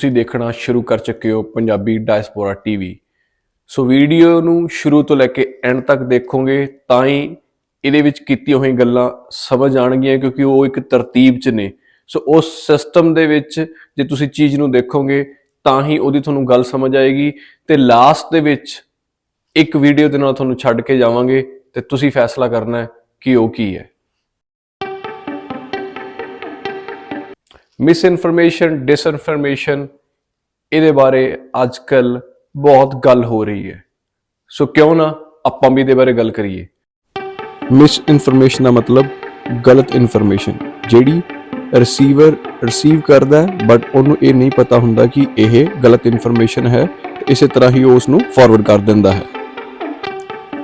ਤੁਸੀਂ ਦੇਖਣਾ ਸ਼ੁਰੂ ਕਰ ਚੁੱਕੇ ਹੋ Punjabi diaspora TV. So video ਨੂੰ ਸ਼ੁਰੂ ਤੋਂ ਲੈ ਕੇ ਐਂਡ ਤੱਕ ਦੇਖੋਗੇ ਤਾਂ ਹੀ ਇਹਦੇ ਵਿੱਚ ਕੀਤੀਆਂ ਹੋਈਆਂ ਗੱਲਾਂ ਸਮਝ ਆਣਗੀਆਂ ਕਿਉਂਕਿ ਉਹ ਇੱਕ ਤਰਤੀਬ 'ਚ ਨੇ। ਸੋ ਉਸ ਸਿਸਟਮ ਦੇ ਵਿੱਚ ਜੇ ਤੁਸੀਂ ਚੀਜ਼ ਨੂੰ ਦੇਖੋਗੇ ਤਾਂ ਹੀ ਉਹਦੀ ਤੁਹਾਨੂੰ ਗੱਲ ਸਮਝ ਆਏਗੀ ਤੇ ਲਾਸਟ ਦੇ ਵਿੱਚ ਇੱਕ ਵੀਡੀਓ ਦੇ ਨਾਲ ਤੁਹਾਨੂੰ ਛੱਡ ਕੇ ਜਾਵਾਂਗੇ ਤੇ ਤੁਸੀਂ ਫੈਸਲਾ ਕਰਨਾ ਹੈ ਕਿ ਉਹ ਕੀ ਹੈ। ਮਿਸ ਇਨਫੋਰਮੇਸ਼ਨ ਡਿਸਇਨਫੋਰਮੇਸ਼ਨ ਇਹਦੇ ਬਾਰੇ ਅੱਜ ਕੱਲ ਬਹੁਤ ਗੱਲ ਹੋ ਰਹੀ ਹੈ। ਸੋ ਕਿਉਂ ਨਾ ਆਪਾਂ ਵੀ ਇਹਦੇ ਬਾਰੇ ਗੱਲ ਕਰੀਏ। ਮਿਸ ਇਨਫੋਰਮੇਸ਼ਨ ਦਾ ਮਤਲਬ ਗਲਤ ਇਨਫੋਰਮੇਸ਼ਨ ਜਿਹੜੀ ਰਿਸੀਵਰ ਰਿਸੀਵ ਕਰਦਾ ਬਟ ਉਹਨੂੰ ਇਹ ਨਹੀਂ ਪਤਾ ਹੁੰਦਾ ਕਿ ਇਹ ਗਲਤ ਇਨਫੋਰਮੇਸ਼ਨ ਹੈ ਇਸੇ ਤਰ੍ਹਾਂ ਹੀ ਉਹ ਉਸ ਨੂੰ ਫਾਰਵਰਡ ਕਰ ਦਿੰਦਾ ਹੈ।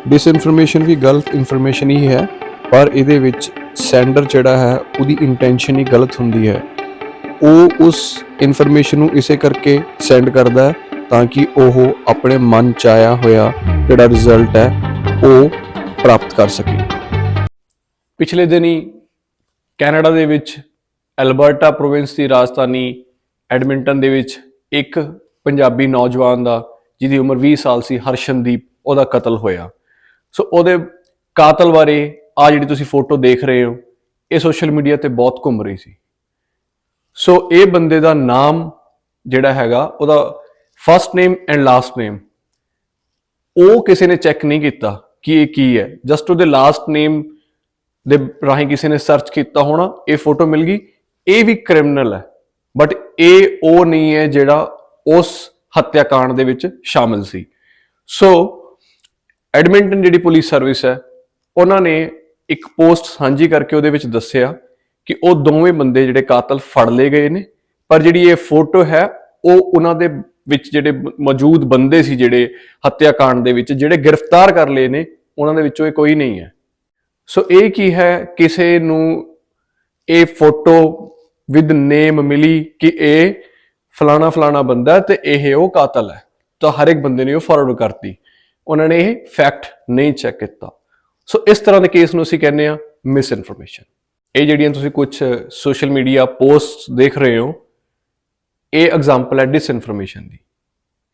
ਡਿਸਇਨਫੋਰਮੇਸ਼ਨ ਵੀ ਗਲਤ ਇਨਫੋਰਮੇਸ਼ਨ ਹੀ ਹੈ, ਪਰ ਇਹਦੇ ਵਿੱਚ ਸੈਂਡਰ ਜਿਹੜਾ ਹੈ, ਉਹਦੀ ਇੰਟੈਂਸ਼ਨ ਹੀ ਗਲਤ ਹੁੰਦੀ ਹੈ। ਉਹ ਉਸ ਇਨਫੋਰਮੇਸ਼ਨ ਨੂੰ ਇਸੇ ਕਰਕੇ ਸੈਂਡ ਕਰਦਾ ਹੈ ਤਾਂ ਕਿ ਉਹ ਆਪਣੇ ਮਨ ਚ ਆਇਆ ਹੋਇਆ ਜਿਹੜਾ ਰਿਜ਼ਲਟ ਹੈ, ਉਹ ਪ੍ਰਾਪਤ ਕਰ ਸਕੇ। ਪਿਛਲੇ ਦਿਨੀ ਕੈਨੇਡਾ ਦੇ ਵਿੱਚ ਐਲਬਰਟਾ ਪ੍ਰੋਵਿੰਸ ਦੀ ਰਾਜਧਾਨੀ ਐਡਮਿੰਟਨ ਦੇ ਵਿੱਚ ਇੱਕ ਪੰਜਾਬੀ ਨੌਜਵਾਨ ਦਾ, ਜਿਹਦੀ ਉਮਰ 20 ਸਾਲ ਸੀ, ਹਰਸ਼ਨਦੀਪ, ਉਹਦਾ ਕਤਲ ਹੋਇਆ। ਸੋ ਉਹਦੇ ਕਾਤਲ ਬਾਰੇ ਆ ਜਿਹੜੀ ਤੁਸੀਂ ਫੋਟੋ ਦੇਖ ਰਹੇ ਹੋ, ਇਹ ਸੋਸ਼ਲ ਮੀਡੀਆ ਤੇ ਬਹੁਤ ਘੁੰਮ ਰਹੀ ਸੀ। ਸੋ ਇਹ ਬੰਦੇ ਦਾ ਨਾਮ ਜਿਹੜਾ ਹੈਗਾ, ਉਹਦਾ first name and last name ਉਹ ਕਿਸੇ ਨੇ ਚੈੱਕ ਨਹੀਂ ਕੀਤਾ ਕਿ ਇਹ ਕੀ ਹੈ। ਜਸਟ ਉਹਦੇ ਲਾਸਟ ਨੇਮ ਦੇ ਰਾਹੀਂ ਕਿਸੇ ਨੇ ਸਰਚ ਕੀਤਾ ਹੋਣਾ, ਇਹ ਫੋਟੋ ਮਿਲ ਗਈ। ਇਹ ਵੀ ਕ੍ਰਿਮੀਨਲ ਹੈ। ਬਟ ਇਹ ਉਹ ਨਹੀਂ ਹੈ ਜਿਹੜਾ ਉਸ ਹੱਤਿਆਕਾਂਡ ਦੇ ਵਿੱਚ ਸ਼ਾਮਿਲ ਸੀ। ਸੋ ਐਡਮਿੰਟਨ ਜਿਹੜੀ ਪੁਲਿਸ ਸਰਵਿਸ ਹੈ, ਉਹਨਾਂ ਨੇ ਇੱਕ ਪੋਸਟ ਸਾਂਝੀ ਕਰਕੇ ਉਹਦੇ ਵਿੱਚ ਦੱਸਿਆ ਕਿ ਉਹ ਦੋਵੇਂ ਬੰਦੇ ਜਿਹੜੇ ਕਾਤਲ ਫੜ ਲਏ ਗਏ ਨੇ, ਪਰ ਜਿਹੜੀ ਇਹ ਫੋਟੋ ਹੈ, ਉਹ ਉਹਨਾਂ ਦੇ ਵਿੱਚ ਜਿਹੜੇ ਮੌਜੂਦ ਬੰਦੇ ਸੀ ਜਿਹੜੇ ਹੱਤਿਆਕਾਂਡ ਦੇ ਵਿੱਚ, ਜਿਹੜੇ ਗ੍ਰਿਫਤਾਰ ਕਰ ਲਏ ਨੇ, ਉਹਨਾਂ ਦੇ ਵਿੱਚੋਂ ਇਹ ਕੋਈ ਨਹੀਂ ਹੈ। ਸੋ ਇਹ ਕੀ ਹੈ? ਕਿਸੇ ਨੂੰ ਇਹ ਫੋਟੋ ਵਿਦ ਨੇਮ ਮਿਲੀ ਕਿ ਇਹ ਫਲਾਣਾ ਫਲਾਣਾ ਬੰਦਾ ਹੈ ਤੇ ਇਹ ਉਹ ਕਾਤਲ ਹੈ। ਤਾਂ ਹਰ ਇੱਕ ਬੰਦੇ ਨੇ ਉਹ ਫਾਰਵਰਡ ਕਰਤੀ। ਉਹਨਾਂ ਨੇ ਇਹ ਫੈਕਟ ਨਹੀਂ ਚੈੱਕ ਕੀਤਾ। ਸੋ ਇਸ ਤਰ੍ਹਾਂ ਦੇ ਕੇਸ ਨੂੰ ਅਸੀਂ ਕਹਿੰਦੇ ਆ ਮਿਸ ਇਨਫੋਰਮੇਸ਼ਨ ਇਹ ਜਿਹੜੀਆਂ ਤੁਸੀਂ ਕੁਝ ਸੋਸ਼ਲ ਮੀਡੀਆ ਪੋਸਟਸ ਦੇਖ ਰਹੇ ਹੋ, ਇਹ ਐਗਜ਼ਾਮਪਲ ਹੈ ਡਿਸਇਨਫੋਰਮੇਸ਼ਨ ਦੀ।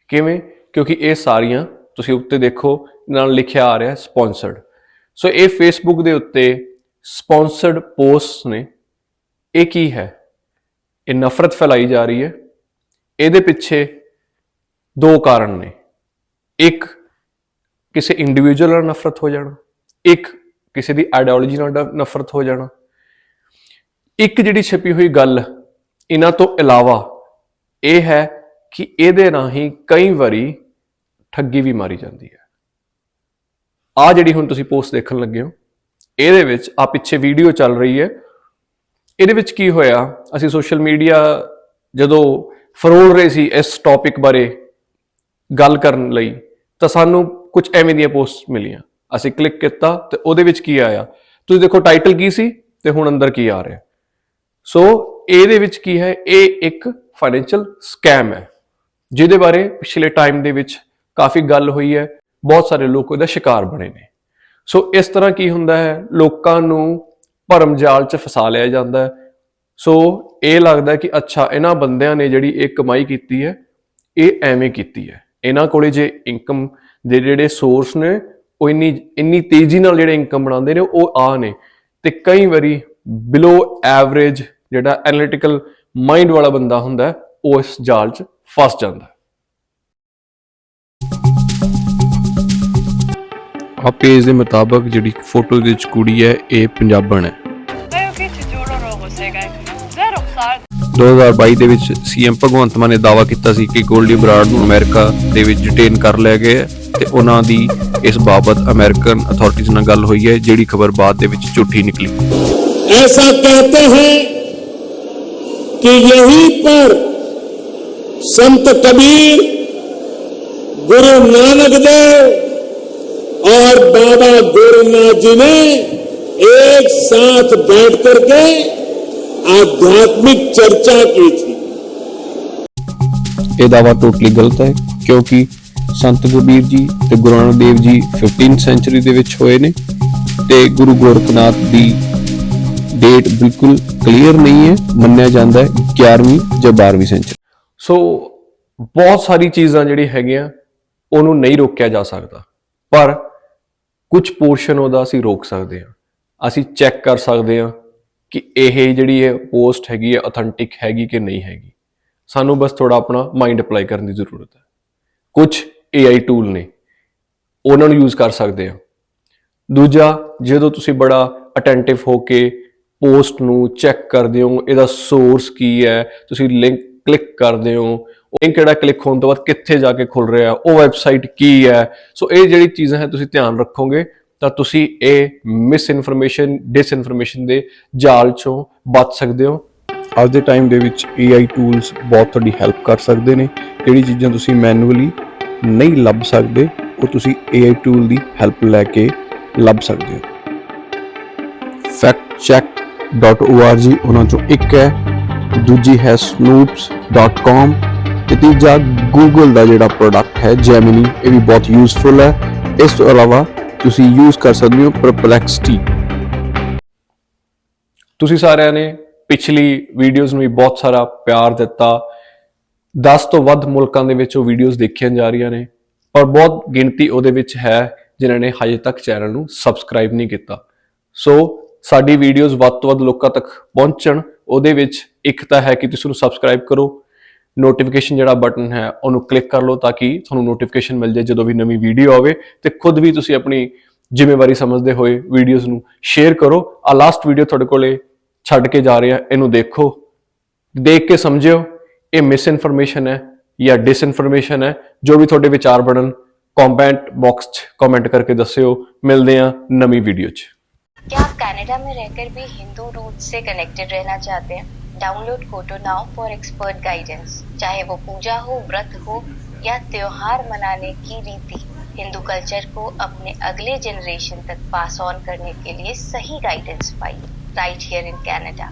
ਕਿਵੇਂ? ਕਿਉਂਕਿ ਇਹ ਸਾਰੀਆਂ ਤੁਸੀਂ ਉੱਤੇ ਦੇਖੋ ਨਾਲ ਲਿਖਿਆ ਆ ਰਿਹਾ ਸਪਾਂਸਰਡ ਸੋ ਇਹ ਫੇਸਬੁੱਕ ਦੇ ਉੱਤੇ ਸਪਾਂਸਰਡ ਪੋਸਟਸ ਨੇ। ਇਹ ਕੀ ਹੈ? ਇਹ ਨਫ਼ਰਤ ਫੈਲਾਈ ਜਾ ਰਹੀ ਹੈ। ਇਹਦੇ ਪਿੱਛੇ ਦੋ ਕਾਰਨ ਨੇ। ਇੱਕ, ਕਿਸੇ ਇੰਡੀਵਿਜੂਅਲ ਨਾਲ ਨਫ਼ਰਤ ਹੋ ਜਾਣਾ। ਇੱਕ, ਕਿਸੇ ਦੀ ਆਈਡੀਓਲੋਜੀ ਨਾਲ ਡ- ਨਫ਼ਰਤ ਹੋ ਜਾਣਾ। ਇੱਕ ਜਿਹੜੀ ਛਪੀ ਹੋਈ ਗੱਲ ਇਹਨਾਂ ਤੋਂ ਇਲਾਵਾ ਇਹ ਹੈ ਕਿ ਇਹਦੇ ਰਾਹੀਂ ਕਈ ਵਾਰੀ ਠੱਗੀ ਵੀ ਮਾਰੀ ਜਾਂਦੀ ਹੈ। ਆ ਜਿਹੜੀ ਹੁਣ ਤੁਸੀਂ ਪੋਸਟ ਦੇਖਣ ਲੱਗੇ ਹੋ, ਇਹਦੇ ਵਿੱਚ ਆ ਪਿੱਛੇ ਵੀਡੀਓ ਚੱਲ ਰਹੀ ਹੈ। ਇਹਦੇ ਵਿੱਚ ਕੀ ਹੋਇਆ, ਅਸੀਂ ਸੋਸ਼ਲ ਮੀਡੀਆ ਜਦੋਂ ਫਰੋਲ ਰਹੇ ਸੀ ਇਸ ਟੌਪਿਕ ਬਾਰੇ ਗੱਲ ਕਰਨ ਲਈ, ਤਾਂ ਸਾਨੂੰ ਕੁਝ ਐਵੇਂ ਦੀਆਂ ਪੋਸਟ ਮਿਲੀਆਂ। ਅਸੀਂ ਕਲਿੱਕ ਕੀਤਾ ਤੇ ਉਹਦੇ ਵਿੱਚ ਕੀ ਆਇਆ? ਤੁਸੀਂ ਦੇਖੋ ਟਾਈਟਲ ਕੀ ਸੀ ਤੇ ਹੁਣ ਅੰਦਰ ਕੀ ਆ ਰਿਹਾ? ਸੋ ਇਹਦੇ ਵਿੱਚ ਕੀ ਹੈ? ਇਹ ਇੱਕ ਫਾਈਨੈਂਸ਼ੀਅਲ ਸਕੈਮ ਹੈ। ਜਿਹਦੇ ਬਾਰੇ ਪਿਛਲੇ ਟਾਈਮ ਦੇ ਵਿੱਚ ਕਾਫੀ ਗੱਲ ਹੋਈ ਹੈ। ਬਹੁਤ ਸਾਰੇ ਲੋਕ ਇਹਦਾ ਸ਼ਿਕਾਰ ਬਣੇ ਨੇ। ਸੋ ਇਸ ਤਰ੍ਹਾਂ ਕੀ ਹੁੰਦਾ ਹੈ? ਲੋਕਾਂ ਨੂੰ ਭਰਮ ਜਾਲ 'ਚ ਫਸਾ ਲਿਆ ਜਾਂਦਾ ਹੈ। ਸੋ ਇਹ ਲੱਗਦਾ ਕਿ ਅੱਛਾ, ਇਹਨਾਂ ਬੰਦਿਆਂ ਨੇ ਜਿਹੜੀ ਇਹ ਕਮਾਈ ਕੀਤੀ ਹੈ, ਇਹ ਐਵੇਂ ਕੀਤੀ ਹੈ। ਇਹਨਾਂ ਕੋਲੇ ਜੇ ਇਨਕਮ ਦੇ ਜਿਹੜੇ ਸੋਰਸ ਨੇ, ਉਹ ਇੰਨੀ ਇੰਨੀ ਤੇਜ਼ੀ ਨਾਲ ਜਿਹੜੇ ਇਨਕਮ ਬਣਾਉਂਦੇ ਨੇ, ਉਹ ਆ ਨੇ। ਤੇ ਕਈ ਵਾਰੀ ਬਿਲੋ ਐਵਰੇਜ ਜਿਹੜਾ ਐਨਾਲਿਟੀਕਲ ਮਾਈਂਡ ਵਾਲਾ ਬੰਦਾ ਹੁੰਦਾ ਹੈ, ਉਹ ਇਸ ਜਾਲ 'ਚ ਫਸ ਜਾਂਦਾ ਹੈ। ਆ ਪੇਜ ਦੇ ਮੁਤਾਬਕ ਜਿਹੜੀ ਫੋਟੋ ਦੇ ਵਿੱਚ ਕੁੜੀ ਹੈ ਇਹ ਪੰਜਾਬਣ ਹੈ। Tayo kichi juro rogo segai. Zero sar 2022 ਦੇ ਵਿੱਚ ਸੀਐਮ ਭਗਵੰਤ ਮਾਨ ਨੇ ਦਾਅਵਾ ਕੀਤਾ ਸੀ ਕਿ ਗੋਲਡੀ ਬਰਾਡ ਨੂੰ ਅਮਰੀਕਾ ਦੇ ਵਿੱਚ ਡਿਟੇਨ ਕਰ ਲਿਆ ਗਿਆ ਹੈ ਤੇ ਉਹਨਾਂ ਦੀ ਇਸ ਬਾਬਤ ਅਮਰੀਕਨ ਅਥਾਰਟੀਜ਼ ਨਾਲ ਗੱਲ ਹੋਈ ਹੈ ਜਿਹੜੀ ਖਬਰ ਬਾਅਦ ਦੇ ਵਿੱਚ ਝੂਠੀ ਨਿਕਲੀ। ऐसा कहते हैं कि यहीं पर संत कबीर गुरु नानक देव और बाबा गोरखनाथ जी ने एक साथ बैठ करके आध्यात्मिक चर्चा की थी ਇਹ ਦਾਅਵਾ ਟੋਟਲੀ ਗਲਤ ਹੈ ਕਿਉਂਕਿ ਸੰਤ ਕਬੀਰ ਜੀ ਤੇ ਗੁਰੂ ਨਾਨਕ ਦੇਵ ਜੀ 15th ਸੈਂਚੁਰੀ ਦੇ ਵਿੱਚ ਹੋਏ ਨੇ ਤੇ ਗੁਰੂ ਗੋਰਖਨਾਥ ਦੀ ਡੇਟ ਬਿਲਕੁਲ ਕਲੀਅਰ ਨਹੀਂ ਹੈ, ਮੰਨਿਆ ਜਾਂਦਾ ਹੈ 11ਵੀਂ ਜਾਂ 12ਵੀਂ ਸੈਂਚਰੀ ਸੋ ਬਹੁਤ ਸਾਰੀ ਚੀਜ਼ਾਂ ਜਿਹੜੀ ਹੈਗੀਆਂ, ਉਹਨੂੰ ਨਹੀਂ ਰੋਕਿਆ ਜਾ ਸਕਦਾ। ਪਰ ਕੁਝ ਪੋਰਸ਼ਨ ਉਹਦਾ ਅਸੀਂ ਰੋਕ ਸਕਦੇ ਹਾਂ। ਅਸੀਂ ਚੈੱਕ ਕਰ ਸਕਦੇ ਹਾਂ ਕਿ ਇਹ ਜਿਹੜੀ ਹੈ ਪੋਸਟ ਹੈਗੀ ਹੈ ਆਥੈਂਟਿਕ ਹੈਗੀ ਕਿ ਨਹੀਂ ਹੈਗੀ। ਸਾਨੂੰ ਬਸ ਥੋੜਾ ਆਪਣਾ ਮਾਈਂਡ ਅਪਲਾਈ ਕਰਨ ਦੀ ਜ਼ਰੂਰਤ ਹੈ। ਕੁਝ AI ਟੂਲ ਨੇ, ਉਹਨਾਂ ਨੂੰ ਯੂਜ਼ ਕਰ ਸਕਦੇ ਹਾਂ। ਦੂਜਾ, ਜਦੋਂ ਤੁਸੀਂ ਬੜਾ ਅਟੈਂਟਿਵ ਹੋ ਕੇ ਪੋਸਟ ਨੂੰ ਚੈੱਕ ਕਰਦੇ ਹੋ, ਇਹਦਾ ਸੋਰਸ ਕੀ ਹੈ, ਤੁਸੀਂ ਲਿੰਕ ਕਲਿੱਕ ਕਰਦੇ ਹੋ। ਉਹ ਲਿੰਕ ਕਿਹੜਾ ਕਲਿੱਕ ਹੋਣ ਤੋਂ ਬਾਅਦ ਕਿੱਥੇ ਜਾ ਕੇ ਖੁੱਲ ਰਿਹਾ, ਉਹ ਵੈਬਸਾਈਟ ਕੀ ਹੈ। ਸੋ ਇਹ ਜਿਹੜੀ ਚੀਜ਼ਾਂ ਹੈ, ਤੁਸੀਂ ਧਿਆਨ ਰੱਖੋਗੇ, ਤਾਂ ਤੁਸੀਂ ਇਹ ਮਿਸ ਇਨਫੋਰਮੇਸ਼ਨ ਡਿਸ ਇਨਫੋਰਮੇਸ਼ਨ ਦੇ ਜਾਲ ਚੋਂ ਬਚ ਸਕਦੇ ਹੋ। ਅੱਜ ਦੇ ਟਾਈਮ ਦੇ ਵਿੱਚ AI ਟੂਲਸ ਬਹੁਤ ਤੁਹਾਡੀ ਹੈਲਪ ਕਰ ਸਕਦੇ ਨੇ। ਜਿਹੜੀ ਚੀਜ਼ਾਂ ਤੁਸੀਂ ਮੈਨੂਅਲੀ ਨਹੀਂ ਲੱਭ ਸਕਦੇ, ਉਹ ਤੁਸੀਂ AI ਟੂਲ ਦੀ ਹੈਲਪ ਲੈ ਕੇ ਲੱਭ ਸਕਦੇ ਹੋ। ਫੈਕਟ ਚੈੱਕ factcheck.org ਉਹਨਾਂ ਚੋਂ ਇੱਕ ਹੈ, ਦੂਜੀ ਹੈ snoops.com ਤੇ ਤੀਜਾ Google ਦਾ ਜਿਹੜਾ ਪ੍ਰੋਡਕਟ ਹੈ Gemini, ਇਹ ਵੀ ਬਹੁਤ ਯੂਜ਼ਫੁਲ ਹੈ। ਇਸ ਤੋਂ ਇਲਾਵਾ ਤੁਸੀਂ ਯੂਜ਼ ਕਰ ਸਕਦੇ ਹੋ Perplexity ਤੁਸੀਂ ਸਾਰਿਆਂ ਨੇ ਪਿਛਲੀ ਵੀਡੀਓਜ਼ ਨੂੰ ਵੀ ਬਹੁਤ ਸਾਰਾ ਪਿਆਰ ਦਿੱਤਾ। 10 ਤੋਂ ਵੱਧ ਮੁਲਕਾਂ ਦੇ ਵਿੱਚ ਉਹ ਵੀਡੀਓਜ਼ ਦੇਖੀਆਂ ਜਾ ਰਹੀਆਂ ਨੇ, ਪਰ ਬਹੁਤ ਗਿਣਤੀ ਉਹਦੇ ਵਿੱਚ ਹੈ ਜਿਨ੍ਹਾਂ ਨੇ ਹਜੇ ਤੱਕ ਚੈਨਲ ਨੂੰ ਸਬਸਕ੍ਰਾਈਬ ਨਹੀਂ ਕੀਤਾ। ਸੋ ਸਾਡੀ ਵੀਡੀਓਜ਼ ਵੱਧ ਤੋਂ ਵੱਧ ਲੋਕਾਂ ਤੱਕ ਪਹੁੰਚਣ, ਉਹਦੇ ਵਿੱਚ ਇੱਕ ਤਾਂ ਹੈ ਕਿ ਤੁਸੀਂ ਉਹਨੂੰ ਸਬਸਕ੍ਰਾਈਬ ਕਰੋ ਨੋਟੀਫਿਕੇਸ਼ਨ ਜਿਹੜਾ ਬਟਨ ਹੈ, ਉਹਨੂੰ ਕਲਿੱਕ ਕਰ ਲਓ ਤਾਂ ਕਿ ਤੁਹਾਨੂੰ ਨੋਟੀਫਿਕੇਸ਼ਨ ਮਿਲ ਜਾਏ ਜਦੋਂ ਵੀ ਨਵੀਂ ਵੀਡੀਓ ਆਵੇ ਤੇ ਖੁਦ ਵੀ ਤੁਸੀਂ ਆਪਣੀ ਜ਼ਿੰਮੇਵਾਰੀ ਸਮਝਦੇ ਹੋਏ ਵੀਡੀਓਜ਼ ਨੂੰ ਸ਼ੇਅਰ ਕਰੋ। ਆ ਲਾਸਟ ਵੀਡੀਓ ਤੁਹਾਡੇ ਕੋਲੇ ਛੱਡ ਕੇ ਜਾ ਰਿਹਾ, ਇਹਨੂੰ ਦੇਖੋ। ਦੇਖ ਕੇ ਸਮਝਿਓ, ਇਹ ਮਿਸ ਇਨਫੋਰਮੇਸ਼ਨ ਹੈ ਜਾਂ ਡਿਸ ਇਨਫੋਰਮੇਸ਼ਨ ਹੈ, ਜੋ ਵੀ ਤੁਹਾਡੇ ਵਿਚਾਰ ਬਣਨ ਕਮੈਂਟ ਬਾਕਸ 'ਚ ਕਮੈਂਟ ਕਰਕੇ ਦੱਸਿਓ। ਮਿਲਦੇ ਆ ਨਵੀਂ ਵੀਡੀਓ 'ਚ। कनाडा में रहकर भी हिंदू रूट से कनेक्टेड रहना चाहते हैं। Download Koto now for expert guidance चाहे वो पूजा हो, व्रत हो, या त्योहार मनाने की रीति, हिंदू कल्चर को अपने अगले जनरेशन तक पास ऑन करने के लिए सही गाइडेंस पाइए। Right here in Canada